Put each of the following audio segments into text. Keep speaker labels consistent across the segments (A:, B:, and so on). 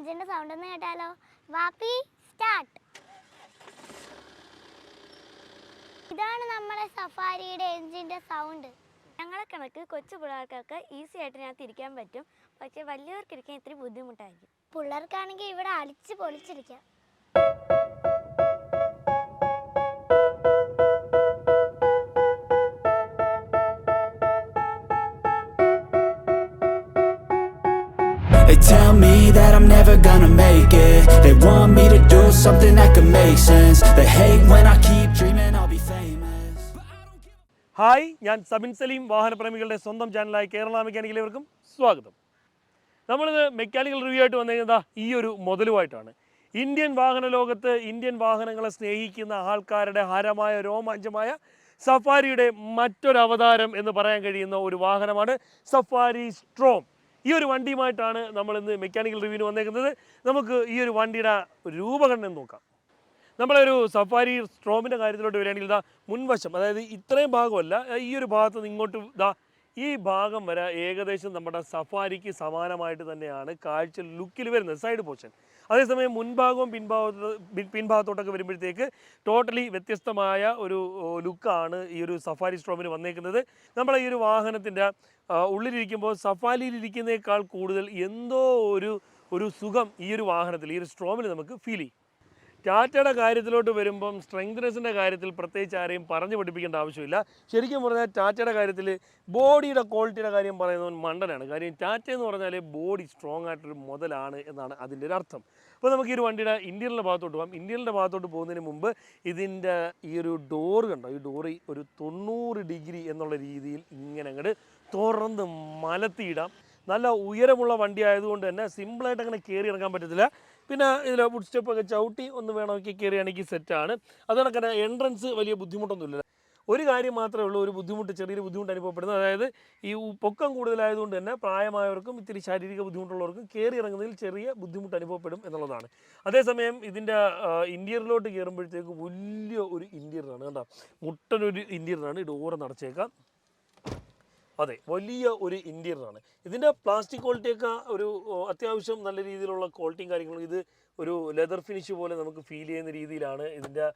A: എഞ്ചിന്റെ സൗണ്ട് ഒന്ന് കേട്ടാലോ? വാപ്പി സ്റ്റാർട്ട് ഇതാണ് നമ്മുടെ സഫാരിയുടെ എഞ്ചിന്റെ സൗണ്ട്
B: ഞങ്ങളെ കണക്ക് കൊച്ചു പിള്ളേർക്കൊക്കെ ഈസി ആയിട്ട് ഇതിനകത്ത് ഇരിക്കാൻ പറ്റും. പക്ഷെ വലിയവർക്ക് ഇരിക്കാൻ ഇത്തിരി ബുദ്ധിമുട്ടായിരിക്കും.
A: പിള്ളേർക്കാണെങ്കിൽ ഇവിടെ അടിച്ച് പൊളിച്ചിരിക്കാം.
C: They tell me that I'm never gonna make it. They want me to do something that could make sense. They hate when I keep dreaming I'll be famous.
D: Hi ഞാൻ സബിൻ സലീം വാഹനപ്രേമികളുടെ സ്വന്തം ചാനലായ കേരള മെക്കാനിക്കലേവർക്കും സ്വാഗതം. നമ്മളിത് മെക്കാനിക്കൽ റിവ്യൂ ആയിട്ട് വന്നിരിക്കുന്നത് ഈ ഒരു മുതലുമായിട്ടാണ്. Indian വാഹന ലോകത്ത് ഇന്ത്യൻ വാഹനങ്ങളെ സ്നേഹിക്കുന്ന ആൾക്കാരുടെ ഹരമായ രോമാഞ്ചമായ സഫാരിയുടെ മറ്റൊരു അവതാരം എന്ന് പറയാൻ കഴിയുന്ന ഒരു വാഹനമാണ് സഫാരി സ്ട്രോം ഈ ഒരു വണ്ടിയുമായിട്ടാണ് നമ്മൾ ഇന്ന് മെക്കാനിക്കൽ റിവ്യൂവിന് വന്നേക്കുന്നത്. നമുക്ക് ഈ ഒരു വണ്ടിയുടെ രൂപഘടന നോക്കാം. നമ്മളൊരു സഫാരി സ്ട്രോമിന്റെ കാര്യത്തിലോട്ട് വരികയാണെങ്കിൽ ഇതാ മുൻവശം അതായത് ഇത്രയും ഭാഗമല്ല ഈ ഒരു ഭാഗത്ത് നിന്ന് ഇങ്ങോട്ട് ഇതാ ഈ ഭാഗം വരെ ഏകദേശം നമ്മുടെ സഫാരിക്ക് സമാനമായിട്ട് തന്നെയാണ് കാഴ്ച ലുക്കിൽ വരുന്നത്. സൈഡ് പോർഷൻ അതേസമയം മുൻഭാഗവും പിൻഭാഗത്ത് പിൻ- പിൻഭാഗത്തോട്ടൊക്കെ വരുമ്പോഴത്തേക്ക് ടോട്ടലി വ്യത്യസ്തമായ ഒരു ലുക്കാണ് ഈ ഒരു സഫാരി സ്ട്രോമിന് വന്നേക്കുന്നത്. നമ്മളെ ഈ ഒരു വാഹനത്തിന്റെ ഉള്ളിലിരിക്കുമ്പോൾ സഫാരിയിലിരിക്കുന്നേക്കാൾ കൂടുതൽ എന്തോ ഒരു ഒരു സുഖം ഈ ഒരു വാഹനത്തിൽ ഈ ഒരു സ്ട്രോമിൽ നമുക്ക് ഫീൽ ചെയ്യും. ടാറ്റയുടെ കാര്യത്തിലോട്ട് വരുമ്പം സ്ട്രെങ്ത്നെസ്സിന്റെ കാര്യത്തിൽ പ്രത്യേകിച്ച് ആരെയും പറഞ്ഞു പഠിപ്പിക്കേണ്ട ആവശ്യമില്ല. ശരിക്കും പറഞ്ഞാൽ ടാറ്റയുടെ കാര്യത്തിൽ ബോഡിയുടെ ക്വാളിറ്റിയുടെ കാര്യം പറയുന്നവൻ മണ്ടനാണ്. കാര്യം ടാറ്റ എന്ന് പറഞ്ഞാൽ ബോഡി സ്ട്രോങ് ആയിട്ടൊരു മുതലാണ് എന്നാണ് അതിന്റെ ഒരു അർത്ഥം. അപ്പോൾ നമുക്ക് ഈ ഒരു വണ്ടിയുടെ ഇന്ത്യലിന്റെ ഭാഗത്തോട്ട് പോകാം. ഇന്ത്യലിന്റെ ഭാഗത്തോട്ട് പോകുന്നതിന് മുമ്പ് ഇതിന്റെ ഈ ഒരു ഡോറ് കണ്ടോ? ഈ ഡോറി ഒരു തൊണ്ണൂറ് ഡിഗ്രി എന്നുള്ള രീതിയിൽ ഇങ്ങനെ അങ്ങോട്ട് തുറന്ന് മലത്തിയിടാം. നല്ല ഉയരമുള്ള വണ്ടി ആയതുകൊണ്ട് തന്നെ സിമ്പിളായിട്ട് അങ്ങനെ കയറി ഇറങ്ങാൻ പറ്റത്തില്ല. പിന്നെ ഇതിൽ വുഡ് സ്റ്റെപ്പൊക്കെ ചവിട്ടി ഒന്ന് വേണമെങ്കിൽ കയറിയാണെങ്കിൽ സെറ്റാണ് അതുകൊണ്ട് തന്നെ എൻട്രൻസ് വലിയ ബുദ്ധിമുട്ടൊന്നുമില്ല. ഒരു കാര്യം മാത്രമേ ഉള്ളൂ ഒരു ബുദ്ധിമുട്ട് ചെറിയൊരു ബുദ്ധിമുട്ട് അനുഭവപ്പെടുന്നത്. അതായത് ഈ പൊക്കം കൂടുതലായതുകൊണ്ട് തന്നെ പ്രായമായവർക്കും ഇത്തിരി ശാരീരിക ബുദ്ധിമുട്ടുള്ളവർക്കും കയറി ഇറങ്ങുന്നതിൽ ചെറിയ ബുദ്ധിമുട്ട് അനുഭവപ്പെടും എന്നുള്ളതാണ്. അതേസമയം ഇതിന്റെ ഇന്റീരിയറിലോട്ട് കയറുമ്പോഴത്തേക്ക് വലിയ ഒരു ഇന്റീരിയറാണ് കണ്ടോ? മുട്ടനൊരു ഇന്റീരിയറാണ് ഡോറ് നടച്ചേക്കാം അതെ വലിയ ഒരു ഇന്റീരിയറാണ് ഇതിന്റെ പ്ലാസ്റ്റിക് ക്വാളിറ്റിയൊക്കെ ഒരു അത്യാവശ്യം നല്ല രീതിയിലുള്ള ക്വാളിറ്റിയും കാര്യങ്ങളും ഇത് ഒരു ലെതർ ഫിനിഷ് പോലെ നമുക്ക് ഫീൽ ചെയ്യുന്ന രീതിയിലാണ് ഇതിന്റെ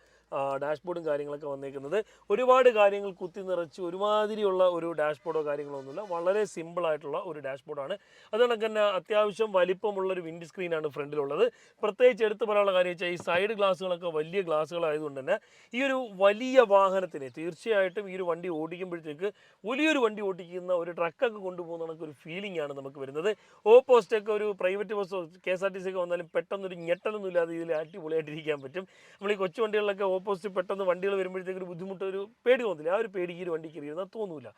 D: ഡാഷ്ബോർഡും കാര്യങ്ങളൊക്കെ വന്നേക്കുന്നത്. ഒരുപാട് കാര്യങ്ങൾ കുത്തി നിറച്ച് ഒരുമാതിരിയുള്ള ഒരു ഡാഷ്ബോർഡോ കാര്യങ്ങളോ ഒന്നുമില്ല. വളരെ സിമ്പിൾ ആയിട്ടുള്ള ഒരു ഡാഷ്ബോർഡാണ് അതുകൊണ്ട് തന്നെ അത്യാവശ്യം വലിപ്പമുള്ള ഒരു വിൻഡ് സ്ക്രീനാണ് ഫ്രണ്ടിലുള്ളത്. പ്രത്യേകിച്ച് എടുത്തു പറയാനുള്ള കാര്യം വെച്ചാൽ ഈ സൈഡ് ഗ്ലാസ്സുകളൊക്കെ വലിയ ഗ്ലാസ്സുകളായതുകൊണ്ട് തന്നെ ഈ ഒരു വലിയ വാഹനത്തിന് തീർച്ചയായിട്ടും ഈ ഒരു വണ്ടി ഓടിക്കുമ്പോഴത്തേക്ക് വലിയൊരു വണ്ടി ഓടിക്കുന്ന ഒരു ട്രക്കൊക്കെ കൊണ്ടുപോകുന്ന കണക്ക് ഒരു ഫീലിംഗ് ആണ് നമുക്ക് വരുന്നത്. ഓപ്പോസിറ്റ് ഒക്കെ ഒരു private ബസ്സോ K S R T C ഒക്കെ വന്നാലും പെട്ടെന്നൊരു ഞെട്ടലൊന്നും ഇല്ലാതെ ഇതിൽ അടിപൊളിയായിട്ടിരിക്കാൻ പറ്റും. നമ്മൾ ഈ കൊച്ചു വണ്ടികളിലൊക്കെ ഓപ്പോസിറ്റ് പെട്ടെന്ന് വണ്ടികൾ വരുമ്പോഴത്തേക്ക് ഒരു ബുദ്ധിമുട്ട് ഒരു പേടി തോന്നില്ല. ആ ഒരു പേടിക്ക് ഈ ഒരു വണ്ടി കയറിയിരുന്നാൽ തോന്നൂല.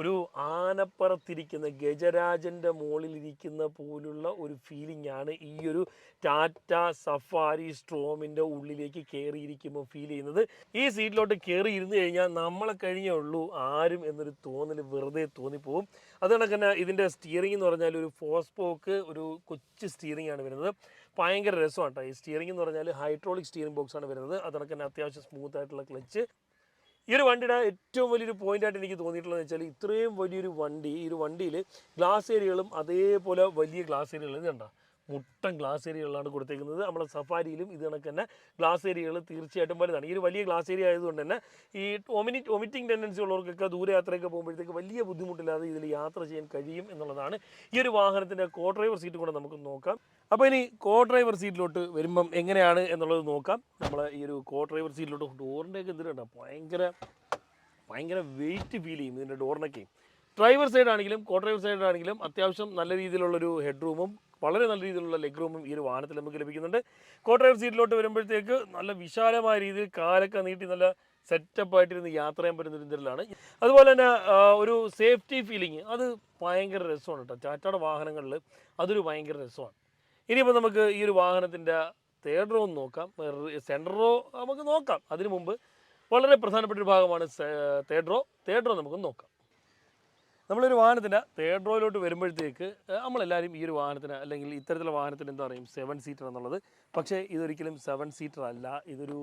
D: ഒരു ആനപ്പുറത്തിരിക്കുന്ന ഗജരാജന്റെ മുകളിലിരിക്കുന്ന പോലുള്ള ഒരു ഫീലിംഗ് ആണ് ഈ ഒരു ടാറ്റ സഫാരി സ്ട്രോമിന്റെ ഉള്ളിലേക്ക് കയറിയിരിക്കുമ്പോൾ ഫീൽ ചെയ്യുന്നത്. ഈ സീറ്റിലോട്ട് കയറി ഇരുന്ന് കഴിഞ്ഞാൽ നമ്മളെ കഴിഞ്ഞേ ഉള്ളൂ. ആരും എന്നൊരു തോന്നൽ വെറുതെ തോന്നിപ്പോവും. അതുകൊണ്ട് തന്നെ ഇതിന്റെ സ്റ്റിയറിംഗ് എന്ന് പറഞ്ഞാൽ ഒരു ഫോസ്പോക്ക് ഒരു കൊച്ചു സ്റ്റിയറിംഗ് ആണ് വരുന്നത്. ഭയങ്കര രസമാണ് കേട്ടോ ഈ സ്റ്റിയറിംഗ് എന്ന് പറഞ്ഞാൽ ഹൈഡ്രോളിക് സ്റ്റിയറിംഗ് ബോക്സ് ആണ് വരുന്നത്. അതുകൊണ്ട് തന്നെ അത്യാവശ്യം സ്മൂത്ത് ആയിട്ടുള്ള ക്ലച്ച് ഈ ഒരു വണ്ടിയുടെ ഏറ്റവും വലിയൊരു പോയിന്റായിട്ട് എനിക്ക് തോന്നിയിട്ടുള്ളത് വെച്ചാൽ ഇത്രയും വലിയൊരു വണ്ടി ഈ ഒരു വണ്ടിയിൽ ഗ്ലാസ് ഏരിയകളും അതേപോലെ വലിയ ഗ്ലാസ് ഏരിയകളും ഇത് കണ്ടോ മുട്ടൻ ഗ്ലാസ് ഏരിയകളാണ് കൊടുത്തേക്കുന്നത്. നമ്മുടെ സഫാരിയിലും ഇത് കണക്ക് തന്നെ ഗ്ലാസ് ഏരിയകൾ തീർച്ചയായിട്ടും വലുതാണ്. ഈ ഒരു വലിയ ഗ്ലാസ് ഏരിയ ആയതുകൊണ്ട് തന്നെ ഈ ഒമിനി ഒമിറ്റിംഗ് ടെൻഡൻസി ഉള്ളവർക്കൊക്കെ ദൂരയാത്രയൊക്കെ പോകുമ്പോഴത്തേക്ക് വലിയ ബുദ്ധിമുട്ടില്ലാതെ ഇതിൽ യാത്ര ചെയ്യാൻ കഴിയും എന്നുള്ളതാണ് ഈ ഒരു വാഹനത്തിന്റെ കോ ഡ്രൈവർ സീറ്റ് കൂടെ നമുക്ക് നോക്കാം. അപ്പോൾ ഇനി കോ ഡ്രൈവർ സീറ്റിലോട്ട് വരുമ്പം എങ്ങനെയാണ് എന്നുള്ളത് നോക്കാം. നമ്മൾ ഈ ഒരു കോ ഡ്രൈവർ സീറ്റിലോട്ട് ഡോറിന്റെയൊക്കെ ഇതിലുണ്ടോ ഭയങ്കര ഭയങ്കര വെയിറ്റ് ഫീൽ ചെയ്യും ഇതിന്റെ ഡോറിനൊക്കെ ഡ്രൈവർ സൈഡ് ആണെങ്കിലും കോ ഡ്രൈവർ സൈഡ് ആണെങ്കിലും അത്യാവശ്യം നല്ല രീതിയിലുള്ളൊരു ഹെഡ് റൂമും വളരെ നല്ല രീതിയിലുള്ള ലെഗ് റൂമും ഈ ഒരു വാഹനത്തിൽ നമുക്ക് ലഭിക്കുന്നുണ്ട്. കോട്ടയം സീറ്റിലോട്ട് വരുമ്പോഴത്തേക്ക് നല്ല വിശാലമായ രീതിയിൽ കാലൊക്കെ നീട്ടി നല്ല സെറ്റപ്പ് ആയിട്ടിരുന്ന് യാത്ര ചെയ്യാൻ പറ്റുന്ന ഒരു ഇതിലാണ് അതുപോലെ തന്നെ ഒരു സേഫ്റ്റി ഫീലിംഗ് അത് ഭയങ്കര രസമാണ് കേട്ടോ. ടാറ്റയുടെ വാഹനങ്ങളിൽ അതൊരു ഭയങ്കര രസമാണ്. ഇനിയിപ്പോൾ നമുക്ക് ഈ ഒരു വാഹനത്തിന്റെ തേർഡ് റോ നോക്കാം. സെൻട്രൽ റോ നമുക്ക് നോക്കാം. അതിനു മുമ്പ് വളരെ പ്രധാനപ്പെട്ട ഒരു ഭാഗമാണ് തേർഡ് റോ തേർഡ് റോ നമുക്ക് നോക്കാം. നമ്മളൊരു വാഹനത്തിന്റെ തേർഡ് റോയിലോട്ട് വരുമ്പോഴത്തേക്ക് നമ്മളെല്ലാവരും ഈ ഒരു വാഹനത്തിന് അല്ലെങ്കിൽ ഇത്തരത്തിലുള്ള വാഹനത്തിന് എന്താ പറയും സെവൻ സീറ്റർ എന്നുള്ളത്. പക്ഷേ ഇതൊരിക്കലും സെവൻ സീറ്റർ അല്ല. ഇതൊരു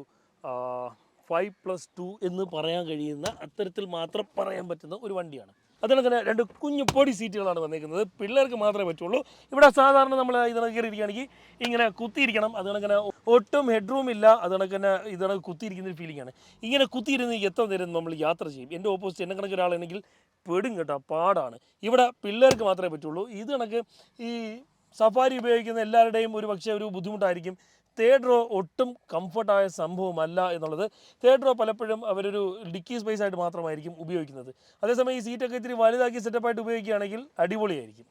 D: ഫൈവ് പ്ലസ് ടു എന്ന് പറയാൻ കഴിയുന്ന അത്തരത്തിൽ മാത്രം പറയാൻ പറ്റുന്ന ഒരു വണ്ടിയാണ്. അതുപോലെ തന്നെ രണ്ട് കുഞ്ഞു പൊടി സീറ്റുകളാണ് വന്നിരിക്കുന്നത് പിള്ളേർക്ക് മാത്രമേ പറ്റുള്ളൂ. ഇവിടെ സാധാരണ നമ്മൾ ഇത് കയറിയിരിക്കുകയാണെങ്കിൽ ഇങ്ങനെ കുത്തിയിരിക്കണം. അത് കണക്കിന് ഒട്ടും ഹെഡ്റൂം ഇല്ല. അത് കണക്കിന് ഇതിനകത്ത് കുത്തിയിരിക്കുന്ന ഒരു ഫീലിംഗ് ആണ്. ഇങ്ങനെ കുത്തിയിരുന്ന് എത്ര നേരം നമ്മൾ യാത്ര ചെയ്യും? എന്റെ ഓപ്പോസിറ്റ് എന്നെ കണക്ക് പെടും കേട്ടോ പാടാണ്. ഇവിടെ പിള്ളേർക്ക് മാത്രമേ പറ്റുള്ളൂ. ഇത് കണക്ക് ഈ സഫാരി ഉപയോഗിക്കുന്ന എല്ലാവരുടെയും ഒരു പക്ഷേ ഒരു ബുദ്ധിമുട്ടായിരിക്കും. തേർഡ് റോ ഒട്ടും കംഫർട്ടായ സംഭവമല്ല എന്നുള്ളത്. തേർഡ് റോ പലപ്പോഴും അവരൊരു ഡിക്കി സ്പേസ് ആയിട്ട് മാത്രമായിരിക്കും ഉപയോഗിക്കുന്നത്. അതേസമയം ഈ സീറ്റൊക്കെ ഇത്തിരി വലുതാക്കി സെറ്റപ്പായിട്ട് ഉപയോഗിക്കുകയാണെങ്കിൽ അടിപൊളിയായിരിക്കും.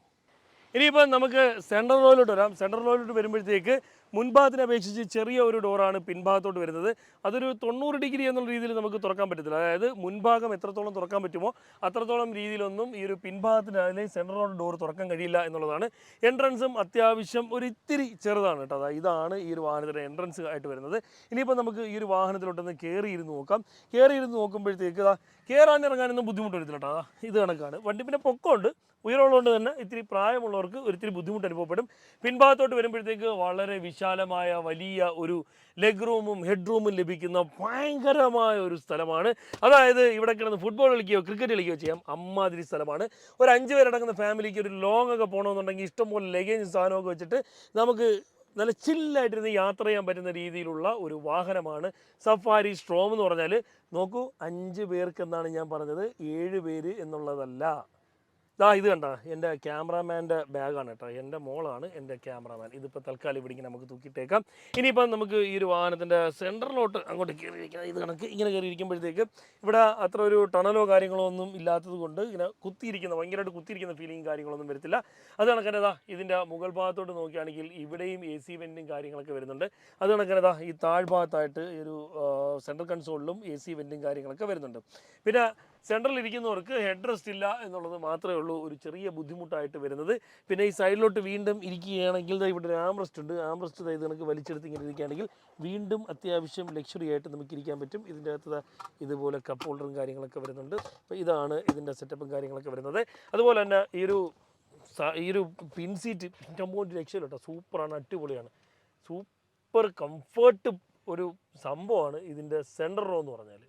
D: ഇനിയിപ്പോൾ നമുക്ക് സെൻട്രൽ റോയിലോട്ട് വരാം. സെൻട്രൽ റോയിലോട്ട് വരുമ്പോഴത്തേക്ക് മുൻഭാഗത്തിനെ അപേക്ഷിച്ച് ചെറിയ ഒരു ഡോറാണ് പിൻഭാഗത്തോട്ട് വരുന്നത്. അതൊരു തൊണ്ണൂറ് ഡിഗ്രി എന്നുള്ള രീതിയിൽ നമുക്ക് തുറക്കാൻ പറ്റത്തില്ല. അതായത് മുൻഭാഗം എത്രത്തോളം തുറക്കാൻ പറ്റുമോ അത്രത്തോളം രീതിയിലൊന്നും ഈ ഒരു പിൻഭാഗത്തിന് അല്ലെങ്കിൽ സെൻട്രൽ ഡോർ തുറക്കാൻ കഴിയില്ല എന്നുള്ളതാണ്. എൻട്രൻസും അത്യാവശ്യം ഒരു ഇത്തിരി ചെറുതാണ് കേട്ടോ. അതായത് ഇതാണ് ഈ ഒരു വാഹനത്തിന്റെ എൻട്രൻസ് ആയിട്ട് വരുന്നത്. ഇനിയിപ്പോൾ നമുക്ക് ഈ ഒരു വാഹനത്തിലോട്ടൊന്ന് കയറി ഇരുന്ന് നോക്കാം. കയറി ഇരുന്ന് നോക്കുമ്പോഴത്തേക്ക് കയറാൻ ഇറങ്ങാനൊന്നും ബുദ്ധിമുട്ട് വരുത്തില്ല കേട്ടോ. ഇത് കണക്കാണ്. വണ്ടി പിന്നെ പൊക്കമുണ്ട്. ഉയരമുള്ളതുകൊണ്ട് തന്നെ ഇത്തിരി പ്രായമുള്ളവർക്ക് ഒരു ഇത്തിരി ബുദ്ധിമുട്ട് അനുഭവപ്പെടും. പിൻഭാഗത്തോട്ട് വരുമ്പോഴത്തേക്ക് വളരെ വിശാലമായ വലിയ ഒരു ലെഗ് റൂമും ഹെഡ് റൂമും ലഭിക്കുന്ന ഭയങ്കരമായ ഒരു സ്ഥലമാണ്. അതായത് ഇവിടെ കിടന്ന് ഫുട്ബോൾ കളിക്കുകയോ ക്രിക്കറ്റ് കളിക്കുകയോ ചെയ്യാം. അമ്മാതിരി സ്ഥലമാണ്. ഒരു അഞ്ച് പേരടങ്ങുന്ന ഫാമിലിക്ക് ഒരു ലോങ് ഒക്കെ പോകണമെന്നുണ്ടെങ്കിൽ ഇഷ്ടംപോലെ ലഗേജ് സാധനമൊക്കെ വെച്ചിട്ട് നമുക്ക് നല്ല ചില്ലായിട്ടിരുന്ന് യാത്ര ചെയ്യാൻ പറ്റുന്ന രീതിയിലുള്ള ഒരു വാഹനമാണ് സഫാരി സ്ട്രോം എന്ന് പറഞ്ഞാൽ നോക്കൂ അഞ്ച് പേർക്ക് എന്നാണ് ഞാൻ പറഞ്ഞത്. ഏഴ് പേര് എന്നുള്ളതല്ല. ദാ ഇത് കണ്ട? എന്റെ ക്യാമറാമാന്റെ ബാഗാണ് കേട്ടോ. എന്റെ മോളാണ് എന്റെ ക്യാമറാമാൻ. ഇതിപ്പോൾ തൽക്കാലം ഇവിടെ ഇങ്ങനെ നമുക്ക് തൂക്കിയിട്ടേക്കാം. ഇനിയിപ്പം നമുക്ക് ഈ ഒരു വാഹനത്തിന്റെ സെന്ററിലോട്ട് അങ്ങോട്ട് കയറിയിരിക്കാം. ഇത് കണക്ക് ഇങ്ങനെ കയറിയിരിക്കുമ്പോഴത്തേക്ക് ഇവിടെ അത്ര ഒരു ടണലോ കാര്യങ്ങളോ ഒന്നും ഇല്ലാത്തത് കൊണ്ട് ഇങ്ങനെ കുത്തിയിരിക്കുന്ന ഭയങ്കരമായിട്ട് കുത്തിയിരിക്കുന്ന ഫീലിംഗ് കാര്യങ്ങളൊന്നും വരത്തില്ല. അത് കണക്കനതാ ഇതിന്റെ മുകൾ ഭാഗത്തോട്ട് നോക്കുകയാണെങ്കിൽ ഇവിടെയും എ സി വെന്റും കാര്യങ്ങളൊക്കെ വരുന്നുണ്ട്. അത് കണക്കനതാ ഈ താഴ്ഭാഗത്തായിട്ട് ഒരു സെൻട്രൽ കൺസോളിലും എ സി വെന്റും കാര്യങ്ങളൊക്കെ വരുന്നുണ്ട്. പിന്നെ സെൻട്രൽ ഇരിക്കുന്നവർക്ക് ഹെഡ് റെസ്റ്റ് ഇല്ല എന്നുള്ളത് മാത്രമേ ഉള്ളൂ ഒരു ചെറിയ ബുദ്ധിമുട്ടായിട്ട് വരുന്നത്. പിന്നെ ഈ സൈഡിലോട്ട് വീണ്ടും ഇരിക്കുകയാണെങ്കിൽ ഇവിടെ ഒരു ആം റെസ്റ്റ് ഉണ്ട്. ആം റെസ്റ്റ് ഇത് കണക്ക് വലിച്ചെടുത്ത് ഇങ്ങനെ ഇരിക്കുകയാണെങ്കിൽ വീണ്ടും അത്യാവശ്യം ലക്ഷറി ആയിട്ട് നമുക്ക് ഇരിക്കാൻ പറ്റും. ഇതിന്റെ അകത്ത് ഇതുപോലെ കപ്പ് ഹോൾഡറും കാര്യങ്ങളൊക്കെ വരുന്നുണ്ട്. അപ്പോൾ ഇതാണ് ഇതിന്റെ സെറ്റപ്പും കാര്യങ്ങളൊക്കെ വരുന്നത്. അതുപോലെ തന്നെ ഈ ഒരു ഈ ഒരു പിൻ സീറ്റ് ഇഷ്ടംപോലെ രക്ഷയില്ല കേട്ടോ. സൂപ്പറാണ് അടിപൊളിയാണ്. സൂപ്പർ കംഫർട്ട് ഒരു സംഭവമാണ് ഇതിന്റെ സെന്റർ റോ എന്ന് പറഞ്ഞാൽ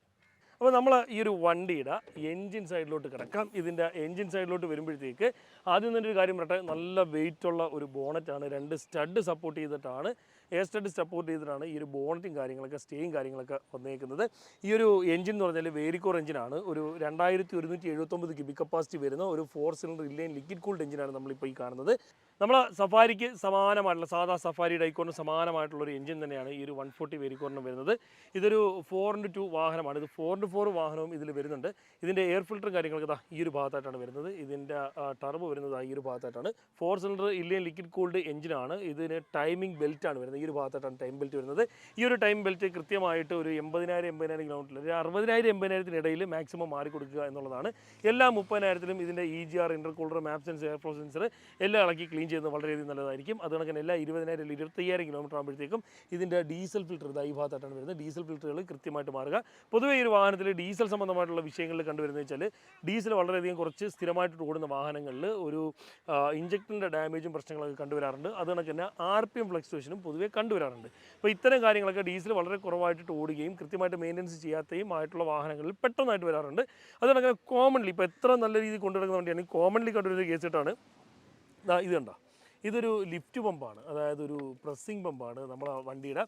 D: അപ്പോൾ നമ്മൾ ഈ ഒരു വണ്ടിയുടെ എൻജിൻ സൈഡിലോട്ട് കിടക്കാം. ഇതിന്റെ എൻജിൻ സൈഡിലോട്ട് വരുമ്പോഴത്തേക്ക് ആദ്യം തന്നെ ഒരു കാര്യം പറയട്ടെ നല്ല വെയിറ്റ് ഉള്ള ഒരു ബോണറ്റാണ് രണ്ട് സ്റ്റഡ് സപ്പോർട്ട് ചെയ്തിട്ടാണ് എ സ്റ്റഡ് സപ്പോർട്ട് ചെയ്തിട്ടാണ് ഈ ഒരു ബോണറ്റും കാര്യങ്ങളൊക്കെ സ്റ്റേയും കാര്യങ്ങളൊക്കെ വന്നേക്കുന്നത്. ഈ ഒരു എൻജിൻ എന്ന് പറഞ്ഞാൽ വേരിക്കോർ എഞ്ചിനാണ് ഒരു രണ്ടായിരത്തി ഒരുന്നൂറ്റി എഴുപത്തൊമ്പത് കപ്പാസിറ്റി വരുന്ന ഒരു four cylinder inline liquid cooled എഞ്ചിനാണ് നമ്മളിപ്പോൾ ഈ കാണുന്നത്. നമ്മൾ സഫാരിക്ക് സമാനമായിട്ടുള്ള സാധാ സഫാരി ഡൈക്കോറിന് സമാനമായിട്ടുള്ള ഒരു എഞ്ചിൻ തന്നെയാണ് ഈ ഒരു വൺ ഫോർട്ടി വേരിക്കോറിന് വരുന്നത്. ഇതൊരു ഫോർ ഇന്റു ടു വാഹനമാണ്. ഇത് ഫോർ ഇന്റു ഫോർ വാഹനവും ഇതിൽ വരുന്നുണ്ട്. ഇതിന്റെ എയർ ഫിൽറ്ററും കാര്യങ്ങളൊക്കെ ഇതാ ഈ ഒരു ഭാഗത്തായിട്ടാണ് വരുന്നത്. ഇതിന്റെ ടർബ് വരുന്നത് ഈ ഒരു ഭാഗത്തായിട്ടാണ്. Four cylinder inline liquid cooled എഞ്ചിനാണ് ഇതിന് ടൈമിംഗ് ബെൽറ്റാണ് വരുന്നത്. ഈ ഒരു ഭാഗത്തായിട്ടാണ് ടൈം ബെൽറ്റ് വരുന്നത്. ഈ ഒരു ടൈം ബെൽറ്റ് കൃത്യമായിട്ട് ഒരു എൺപതിനായിരം എൺപതിനായിരം കിലോമീറ്റർ ഒരു അറുപതിനായിരം എൺപതിനായിരത്തിനിടയിൽ മാക്സിമം മാറി കൊടുക്കുക എന്നുള്ളതാണ്. എല്ലാ മുപ്പതിനായിരത്തിലും ഇതിന്റെ E G R intercooler map sensor air flow sensor എല്ലാം ഇളക്കി ക്ലീൻ ചെയ്യുന്നത് വളരെയധികം നല്ലതായിരിക്കും. അത് കണക്കിന് എല്ലാ ഇരുപതിനായിരം ഇരുപത്തയ്യായിരം കിലോമീറ്റർ ആകുമ്പോഴത്തേക്കും ഇതിന്റെ ഡീസൽ ഫിൽറ്റർ ഇതാ ഈ ഭാഗത്തായിട്ടാണ് വരുന്നത്. ഡീസൽ ഫിൽറ്ററുകൾ കൃത്യമായിട്ട് മാറുക. പൊതുവേ ഒരു വാഹനത്തിൽ ഡീസൽ സംബന്ധമായിട്ടുള്ള വിഷയങ്ങളിൽ കണ്ടുവരുന്നത് വെച്ചാൽ ഡീസൽ വളരെയധികം കുറച്ച് സ്ഥിരമായിട്ട് ഓടുന്ന വാഹനങ്ങളിൽ ഒരു ഇഞ്ചക്ടറിന്റെ ഡാമേജും പ്രശ്നങ്ങളൊക്കെ കണ്ടുവരാറുണ്ട്. അത് കണക്ക് തന്നെ ആർ പി എം ഫ്ലക്ച്വേഷനും പൊതുവേ കണ്ടുവരാറുണ്ട്. അപ്പോൾ ഇത്തരം കാര്യങ്ങളൊക്കെ ഡീസൽ വളരെ കുറവായിട്ട് ഓടുകയും കൃത്യമായിട്ട് മെയിന്റനൻസ് ചെയ്യാത്തയും ആയിട്ടുള്ള വാഹനങ്ങളിൽ പെട്ടെന്നായിട്ട് വരാറുണ്ട്. അത് കോമൺലി ഇപ്പോൾ എത്ര നല്ല രീതിയിൽ കൊണ്ടുവരുന്ന വണ്ടിയാണ്? കോമൺലി കണ്ടുവരുന്ന കേസ് ഇട്ടാണ് ദാ ഇത് കണ്ടോ? ഇതൊരു ലിഫ്റ്റ് പമ്പാണ്. അതായത് ഒരു പ്രസ്സിങ് പമ്പാണ് നമ്മുടെ വണ്ടിയുടെ.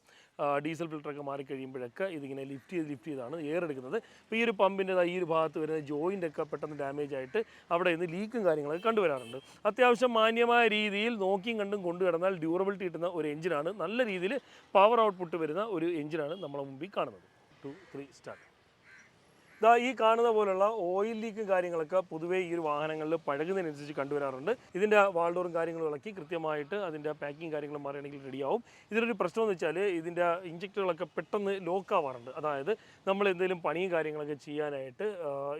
D: ഡീസൽ ഫിൽറ്ററൊക്കെ മാറിക്കഴിയുമ്പോഴൊക്കെ ഇതിങ്ങനെ ലിഫ്റ്റ് ചെയ്ത് ലിഫ്റ്റ് ചെയ്താണ് എയർ എടുക്കുന്നത് അപ്പോൾ ഈ ഒരു പമ്പിന്റെ ഈ ഒരു ഭാഗത്ത് വരുന്ന ജോയിന്റ് ഒക്കെ പെട്ടെന്ന് ഡാമേജ് ആയിട്ട് അവിടെ നിന്ന് ലീക്കും കാര്യങ്ങളൊക്കെ കണ്ടുവരാറുണ്ട്. അത്യാവശ്യം മാന്യമായ രീതിയിൽ നോക്കിയും കണ്ടും കൊണ്ടു കിടന്നാൽ ഡ്യൂറബിലിറ്റി കിട്ടുന്ന ഒരു എഞ്ചിനാണ്. നല്ല രീതിയിൽ പവർ ഔട്ട്പുട്ട് വരുന്ന ഒരു എഞ്ചിനാണ് നമ്മളെ മുമ്പിൽ കാണുന്നത്. Two three start. ദാ ഈ കാണുന്ന പോലുള്ള ഓയിൽ ലീക്കും കാര്യങ്ങളൊക്കെ പൊതുവേ ഈ ഒരു വാഹനങ്ങളിൽ പഴകുന്നതിനനുസരിച്ച് കണ്ടുവരാറുണ്ട്. ഇതിന്റെ വാൾഡോറും കാര്യങ്ങളും ഇളക്കി കൃത്യമായിട്ട് അതിന്റെ പാക്കിങ് കാര്യങ്ങളും മാറുകയാണെങ്കിൽ റെഡിയാവും. ഇതിനൊരു പ്രശ്നം എന്ന് വെച്ചാൽ ഇതിന്റെ ഇഞ്ചക്ടറുകളൊക്കെ പെട്ടെന്ന് ലോക്ക് ആവാറുണ്ട്. അതായത് നമ്മൾ എന്തെങ്കിലും പണിയും കാര്യങ്ങളൊക്കെ ചെയ്യാനായിട്ട്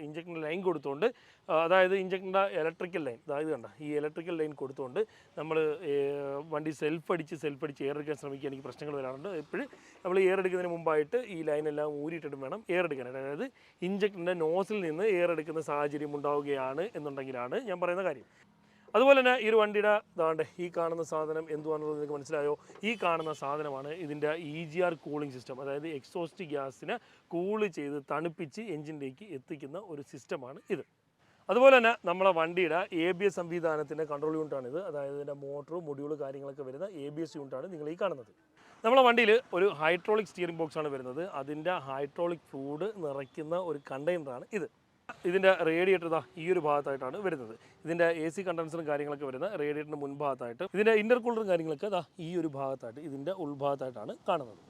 D: ഇഞ്ചക്ടറിന്റെ ലൈൻ കൊടുത്തുകൊണ്ട് അതായത് ഇഞ്ചക്ടറിന്റെ ഇലക്ട്രിക്കൽ ലൈൻ അതായത് കണ്ട ഈ ഇലക്ട്രിക്കൽ ലൈൻ കൊടുത്തുകൊണ്ട് നമ്മൾ വണ്ടി സെൽഫ് അടിച്ച് സെൽഫ് അടിച്ച് എയർ എടുക്കാൻ എനിക്ക് പ്രശ്നങ്ങൾ വരാറുണ്ട്. എപ്പോഴും നമ്മൾ എയർ എടുക്കുന്നതിന് മുമ്പായിട്ട് ഈ ലൈനെല്ലാം ഊരിയിട്ടിട്ടും വേണം എയർ എടുക്കാനായിട്ട്. അതായത് ഇഞ്ചക്ടറിന്റെ നോസിൽ നിന്ന് എയർ എടുക്കുന്ന സാഹചര്യം ഉണ്ടാവുകയാണ് എന്നുണ്ടെങ്കിലാണ് ഞാൻ പറയുന്ന കാര്യം. അതുപോലെ തന്നെ ഈ ഒരു വണ്ടിയുടെ ഇതാണ്ട് ഈ കാണുന്ന സാധനം എന്തുവാണെന്നുള്ളത് നിങ്ങൾക്ക് മനസ്സിലായോ? ഈ കാണുന്ന സാധനമാണ് ഇതിന്റെ E G R cooling system അതായത് എക്സോസ്റ്റ് ഗ്യാസിനെ കൂൾ ചെയ്ത് തണുപ്പിച്ച് എഞ്ചിനിലേക്ക് എത്തിക്കുന്ന ഒരു സിസ്റ്റമാണ് ഇത്. അതുപോലെ തന്നെ നമ്മളെ വണ്ടിയുടെ എ ബി എസ് സംവിധാനത്തിന്റെ കൺട്രോൾ യൂണിറ്റാണിത് അതായത് ഇതിന്റെ മോട്ടറും മൊഡ്യൂൾ കാര്യങ്ങളൊക്കെ വരുന്ന എ ബി എസ് യൂണിറ്റാണ് നിങ്ങൾ ഈ കാണുന്നത്. നമ്മളെ വണ്ടിയിൽ ഒരു ഹൈഡ്രോളിക് സ്റ്റിയറിംഗ് ബോക്സ് ആണ് വരുന്നത്. അതിന്റെ ഹൈഡ്രോളിക് ഫ്ലൂഡ് നിറയ്ക്കുന്ന ഒരു കണ്ടെയ്നറാണ് ഇത്. ഇതിന്റെ റേഡിയേറ്റർ ഇതാ ഈ ഒരു ഭാഗത്തായിട്ടാണ് വരുന്നത്. ഇതിന്റെ എ സി കണ്ടൻസറും കാര്യങ്ങളൊക്കെ വരുന്ന റേഡിയേറ്ററിന്റെ മുൻഭാഗത്തായിട്ട് ഇതിന്റെ ഇന്റർകൂളറും കാര്യങ്ങളൊക്കെ ഇതാ ഈ ഒരു ഭാഗത്തായിട്ട് ഇതിന്റെ ഉൾഭാഗത്തായിട്ടാണ് കാണുന്നത്.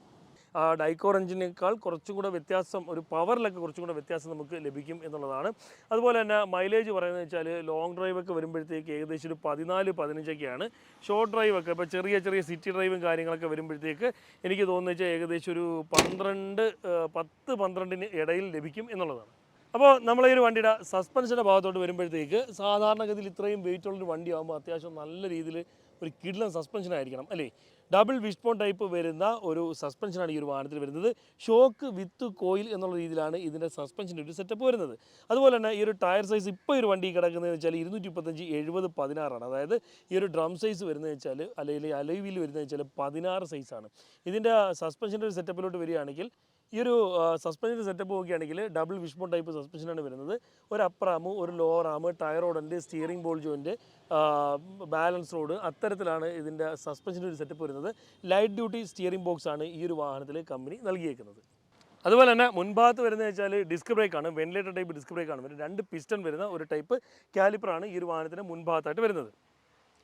D: ഡൈക്കോർ എഞ്ചിനേക്കാൾ കുറച്ചും കൂടെ വ്യത്യാസം ഒരു പവറിലൊക്കെ കുറച്ചും കൂടെ വ്യത്യാസം നമുക്ക് ലഭിക്കും എന്നുള്ളതാണ്. അതുപോലെ തന്നെ മൈലേജ് പറയുന്നത് വെച്ചാൽ ലോങ് ഡ്രൈവ് ഒക്കെ വരുമ്പോഴത്തേക്ക് ഏകദേശം ഒരു പതിനാല് പതിനഞ്ചൊക്കെയാണ്. ഷോർട്ട് ഡ്രൈവൊക്കെ ഇപ്പോൾ ചെറിയ ചെറിയ സിറ്റി ഡ്രൈവും കാര്യങ്ങളൊക്കെ വരുമ്പോഴത്തേക്ക് എനിക്ക് തോന്നുന്നു വെച്ചാൽ ഏകദേശം ഒരു പന്ത്രണ്ട് പത്ത് പന്ത്രണ്ടിന് ഇടയിൽ ലഭിക്കും എന്നുള്ളതാണ്. അപ്പോൾ നമ്മൾ ഈ ഒരു വണ്ടിയുടെ സസ്പെൻഷന്റെ ഭാഗത്തോട്ട് വരുമ്പോഴത്തേക്ക് സാധാരണഗതിയിൽ ഇത്രയും വെയിറ്റ് ഉള്ളൊരു വണ്ടിയാകുമ്പോൾ അത്യാവശ്യം നല്ല രീതിയിൽ ഒരു കിടിലൻ സസ്പെൻഷൻ ആയിരിക്കണം അല്ലേ? ഡബിൾ വിഷ്പോൺ ടൈപ്പ് വരുന്ന ഒരു സസ്പെൻഷനാണ് ഈ ഒരു വാഹനത്തിൽ വരുന്നത്. ഷോക്ക് വിത്ത് കോയിൽ എന്നുള്ള രീതിയിലാണ് ഇതിന്റെ സസ്പെൻഷന്റെ ഒരു സെറ്റപ്പ് വരുന്നത്. അതുപോലെ തന്നെ ഈ ഒരു ടയർ സൈസ് ഇപ്പോൾ ഒരു വണ്ടി കിടക്കുന്നതെന്ന് വെച്ചാൽ ഇരുന്നൂറ്റി മുപ്പത്തഞ്ച് എഴുപത് പതിനാറാണ്. അതായത് ഈ ഒരു ഡ്രം സൈസ് വരുന്നത് വെച്ചാൽ അല്ലെങ്കിൽ അലൈവിൽ വരുന്നത് വെച്ചാൽ പതിനാറ് സൈസാണ് ഇതിന്റെ സസ്പെൻഷന്റെ ഒരു സെറ്റപ്പിലോട്ട് വരികയാണെങ്കിൽ ഈ ഒരു സസ്പെൻഷൻ സെറ്റപ്പ് നോക്കുകയാണെങ്കിൽ ഡബിൾ വിഷ്ബോൺ ടൈപ്പ് സസ്പെൻഷനാണ് വരുന്നത്. ഒരു അപ്പർ ആമ് ഒരു ലോവർ ആമ് ടയർ റോഡുണ്ട് steering ball joint balance rod അത്തരത്തിലാണ് ഇതിന്റെ സസ്പെൻഷന്റെ ഒരു സെറ്റപ്പ് വരുന്നത്. ലൈറ്റ് ഡ്യൂട്ടി സ്റ്റിയറിംഗ് ബോക്സ് ആണ് ഈ ഒരു വാഹനത്തിൽ കമ്പനി നൽകിയേക്കുന്നത്. അതുപോലെ തന്നെ മുൻഭാഗത്ത് വരുന്നത് വെച്ചാൽ ഡിസ്ക് ബ്രേക്കാണ് വെന്റിലേറ്റർ ടൈപ്പ് ഡിസ്ക് ബ്രേക്കാണ് രണ്ട് പിസ്റ്റൺ വരുന്ന ഒരു ടൈപ്പ് കാലിപ്പറാണ് ഈ ഒരു വാഹനത്തിന് മുൻഭാഗത്തായിട്ട് വരുന്നത്.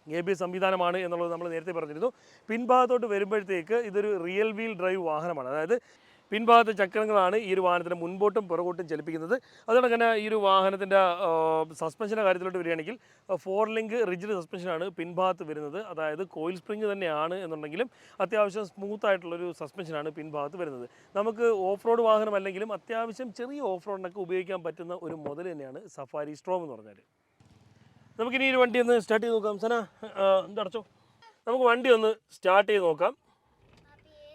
D: എ ബി സംവിധാനമാണ് എന്നുള്ളത് നമ്മൾ നേരത്തെ പറഞ്ഞിരുന്നു. പിൻഭാഗത്തോട്ട് വരുമ്പോഴത്തേക്ക് ഇതൊരു റിയൽ വീൽ ഡ്രൈവ് വാഹനമാണ്. അതായത് പിൻഭാഗത്തെ ചക്രങ്ങളാണ് ഈ ഒരു വാഹനത്തിന് മുൻപോട്ടും പുറകോട്ടും ചലിപ്പിക്കുന്നത്. അതുകൊണ്ട് തന്നെ ഈ ഒരു വാഹനത്തിന്റെ സസ്പെൻഷന്റെ കാര്യത്തിലോട്ട് വരികയാണെങ്കിൽ ഫോർ ലിങ്ക് റിജിഡ് സസ്പെൻഷനാണ് പിൻഭാഗത്ത് വരുന്നത്. അതായത് കോയിൽ സ്പ്രിങ് തന്നെയാണ് എന്നുണ്ടെങ്കിലും അത്യാവശ്യം സ്മൂത്ത് ആയിട്ടുള്ളൊരു സസ്പെൻഷനാണ് പിൻഭാഗത്ത് വരുന്നത്. നമുക്ക് ഓഫ് റോഡ് വാഹനം അല്ലെങ്കിലും അത്യാവശ്യം ചെറിയ ഓഫ് റോഡിനൊക്കെ ഉപയോഗിക്കാൻ പറ്റുന്ന ഒരു മുതൽ തന്നെയാണ് സഫാരി സ്ട്രോം എന്ന് പറഞ്ഞാൽ നമുക്കിനി ഒരു വണ്ടി ഒന്ന് സ്റ്റാർട്ട് ചെയ്ത് നോക്കാം. സന എന്തടച്ചോ നമുക്ക് വണ്ടി ഒന്ന് സ്റ്റാർട്ട് ചെയ്ത് നോക്കാം.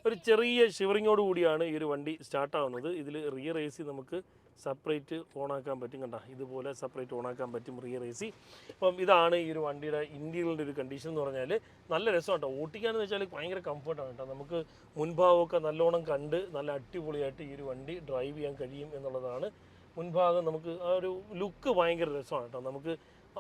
D: ഒരു ചെറിയ ഷിവറിങ്ങോട് കൂടിയാണ് ഈ ഒരു വണ്ടി സ്റ്റാർട്ടാവുന്നത് ഇതിൽ റിയർ എ സി നമുക്ക് സെപ്പറേറ്റ് ഓണാക്കാൻ പറ്റും. കണ്ട ഇതുപോലെ സെപ്പറേറ്റ് ഓണാക്കാൻ പറ്റും റിയർ എ സി അപ്പം ഇതാണ് ഈ ഒരു വണ്ടിയുടെ ഇന്ത്യകളുടെ ഒരു കണ്ടീഷൻ എന്ന് പറഞ്ഞാൽ നല്ല രസമാണ് കേട്ടോ ഓട്ടിക്കാന്ന് വെച്ചാൽ ഭയങ്കര കംഫർട്ടാണ് കേട്ടോ നമുക്ക് മുൻഭാഗമൊക്കെ നല്ലോണം കണ്ട് നല്ല അടിപൊളിയായിട്ട് ഈ ഒരു വണ്ടി ഡ്രൈവ് ചെയ്യാൻ കഴിയും എന്നുള്ളതാണ്. മുൻഭാഗം നമുക്ക് ആ ഒരു ലുക്ക് ഭയങ്കര രസമാണ് കേട്ടോ നമുക്ക്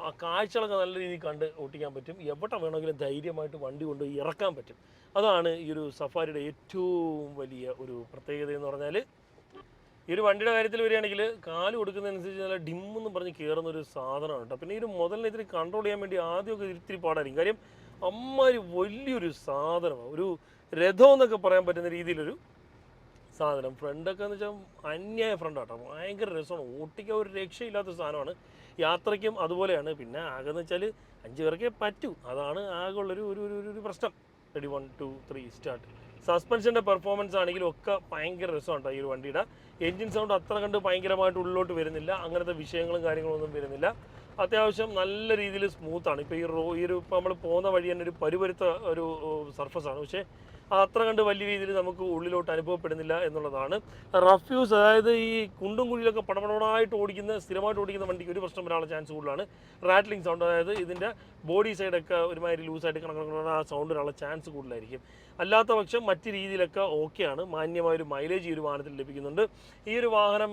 D: ആ കാഴ്ചകളൊക്കെ നല്ല രീതിയിൽ കണ്ട് ഓട്ടിക്കാൻ പറ്റും. എവിടെ വേണമെങ്കിലും ധൈര്യമായിട്ട് വണ്ടി കൊണ്ട് ഇറക്കാൻ പറ്റും. അതാണ് ഈ ഒരു സഫാരിയുടെ ഏറ്റവും വലിയ ഒരു പ്രത്യേകത എന്ന് പറഞ്ഞാൽ ഈ ഒരു വണ്ടിയുടെ കാര്യത്തിൽ വരികയാണെങ്കിൽ കാൽ കൊടുക്കുന്നതനുസരിച്ച് നല്ല ഡിമ്മെന്ന് പറഞ്ഞ് കയറുന്ന ഒരു സാധനമാണ് കേട്ടോ. പിന്നെ ഈ ഒരു മുതലിനെ ഇത്തിരി കൺട്രോൾ ചെയ്യാൻ വേണ്ടി ആദ്യമൊക്കെ ഇത്തിരി പാടായിരിക്കും. കാര്യം അമ്മാതിരി വലിയൊരു സാധനമാണ് ഒരു രഥം എന്നൊക്കെ പറയാൻ പറ്റുന്ന രീതിയിലൊരു സാധനം. ഫ്രണ്ടൊക്കെ എന്ന് വെച്ചാൽ അന്യായ ഫ്രണ്ടാട്ടോ ഭയങ്കര രസമാണ്. ഓട്ടിക്കാൻ ഒരു രക്ഷയില്ലാത്ത സാധനമാണ്. യാത്രയ്ക്കും അതുപോലെയാണ്. പിന്നെ ആകെ എന്ന് വെച്ചാൽ അഞ്ച് പേർക്കേ പറ്റൂ. അതാണ് ആകെ ഉള്ളൊരു ഒരു ഒരു ഒരു- പ്രശ്നം. Ready one two three start സസ്പെൻഷന്റെ performance ആണെങ്കിലും ഒക്കെ ഭയങ്കര രസമാണ് ഈ ഒരു വണ്ടിയുടെ. എൻജിൻ സൗണ്ട് അത്ര കണ്ട് ഭയങ്കരമായിട്ട് ഉള്ളിലോട്ട് വരുന്നില്ല. അങ്ങനത്തെ വിഷയങ്ങളും കാര്യങ്ങളും ഒന്നും വരുന്നില്ല. അത്യാവശ്യം നല്ല രീതിയിൽ സ്മൂത്താണ് ഇപ്പോൾ ഈ റോ ഈ ഒരു ഇപ്പോൾ നമ്മൾ പോകുന്ന വഴി തന്നെ ഒരു പരുപരുത്ത ഒരു സർഫസാണ് പക്ഷേ അത്ര കണ്ട് വലിയ രീതിയിൽ നമുക്ക് ഉള്ളിലോട്ട് അനുഭവപ്പെടുന്നില്ല എന്നുള്ളതാണ്. റഫ്യൂസ് അതായത് ഈ കുണ്ടും കുഴിയിലൊക്കെ പടപടപടായിട്ട് ഓടിക്കുന്ന സ്ഥിരമായിട്ട് ഓടിക്കുന്ന വണ്ടിക്ക് ഒരു പ്രശ്നം വരാനുള്ള ചാൻസ് കൂടുതലാണ്. റാറ്റ്ലിംഗ് സൗണ്ട് അതായത് ഇതിന്റെ ബോഡി സൈഡൊക്കെ ഒരുമാതിരി ലൂസായിട്ട് കണക്കണ ആ സൗണ്ട് വരാനുള്ള ചാൻസ് കൂടുതലായിരിക്കും. അല്ലാത്ത പക്ഷം മറ്റ് രീതിയിലൊക്കെ ഓക്കെയാണ് മാന്യമായൊരു മൈലേജ് ഈ ഒരു വാഹനത്തിൽ ലഭിക്കുന്നുണ്ട്. ഈ ഒരു വാഹനം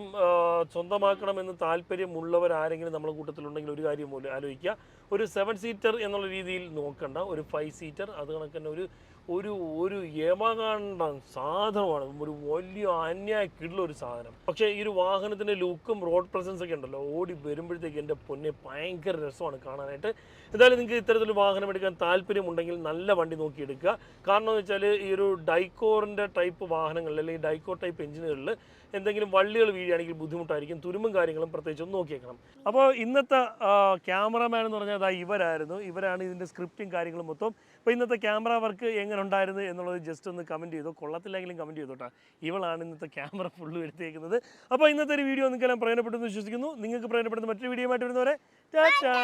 D: സ്വന്തമാക്കണമെന്ന് താല്പര്യമുള്ളവരാരെങ്കിലും നമ്മുടെ കൂട്ടത്തിലുണ്ടെങ്കിൽ ഒരു കാര്യം പോലും ആലോചിക്കുക. ഒരു സെവൻ സീറ്റർ എന്നുള്ള രീതിയിൽ നോക്കണ്ട. ഒരു ഫൈവ് സീറ്റർ അത് കണക്ക് തന്നെ ഒരു ഒരു ഒരു യമകാണ്ട സാധനമാണ്. ഒരു വലിയ അന്യായ കിടുള്ള ഒരു സാധനം. പക്ഷേ ഈ ഒരു വാഹനത്തിന്റെ ലുക്കും റോഡ് പ്രസൻസ് ഒക്കെ ഉണ്ടല്ലോ. ഓടി വരുമ്പോഴത്തേക്ക് എന്റെ പൊന്നെ ഭയങ്കര രസമാണ് കാണാനായിട്ട്. എന്തായാലും നിങ്ങൾക്ക് ഇത്തരത്തിലൊരു വാഹനം എടുക്കാൻ താല്പര്യമുണ്ടെങ്കിൽ നല്ല വണ്ടി നോക്കി എടുക്കുക കാരണം എന്ന് വെച്ചാൽ ഈ ഒരു ഡൈക്കോറിന്റെ ടൈപ്പ് വാഹനങ്ങളിൽ അല്ലെങ്കിൽ ഡൈക്കോർ ടൈപ്പ് എഞ്ചിനുകളിൽ എന്തെങ്കിലും വള്ളികൾ വീഴുകയാണെങ്കിൽ ബുദ്ധിമുട്ടായിരിക്കും. തുരുമ്പും കാര്യങ്ങളും പ്രത്യേകിച്ച് ഒന്ന് നോക്കിയേക്കണം. അപ്പോൾ ഇന്നത്തെ ക്യാമറമാൻ എന്ന് പറഞ്ഞാൽ അതാ ഇവരായിരുന്നു. ഇവരാണ് ഇതിന്റെ സ്ക്രിപ്റ്റും കാര്യങ്ങളും മൊത്തം. അപ്പോൾ ഇന്നത്തെ ക്യാമറ വർക്ക് എങ്ങനെ ഉണ്ടായിരുന്നു എന്നുള്ളത് ജസ്റ്റ് ഒന്ന് കമന്റ് ചെയ്തോ? കൊള്ളത്തില്ലെങ്കിലും കമന്റ് ചെയ്തോട്ടാ ഇവളാണ് ഇന്നത്തെ ക്യാമറ ഫുള്ള് എടുത്തേക്കുന്നത്. അപ്പോൾ ഇന്നത്തെ ഒരു വീഡിയോ നിങ്ങൾക്കെല്ലാം പ്രയോജനപ്പെട്ടെന്ന് വിശ്വസിക്കുന്നു. നിങ്ങൾക്ക് പ്രയോജനപ്പെടുന്ന മറ്റൊരു വീഡിയോ ആയിട്ട് വരുന്നവരെ ടാറ്റാ!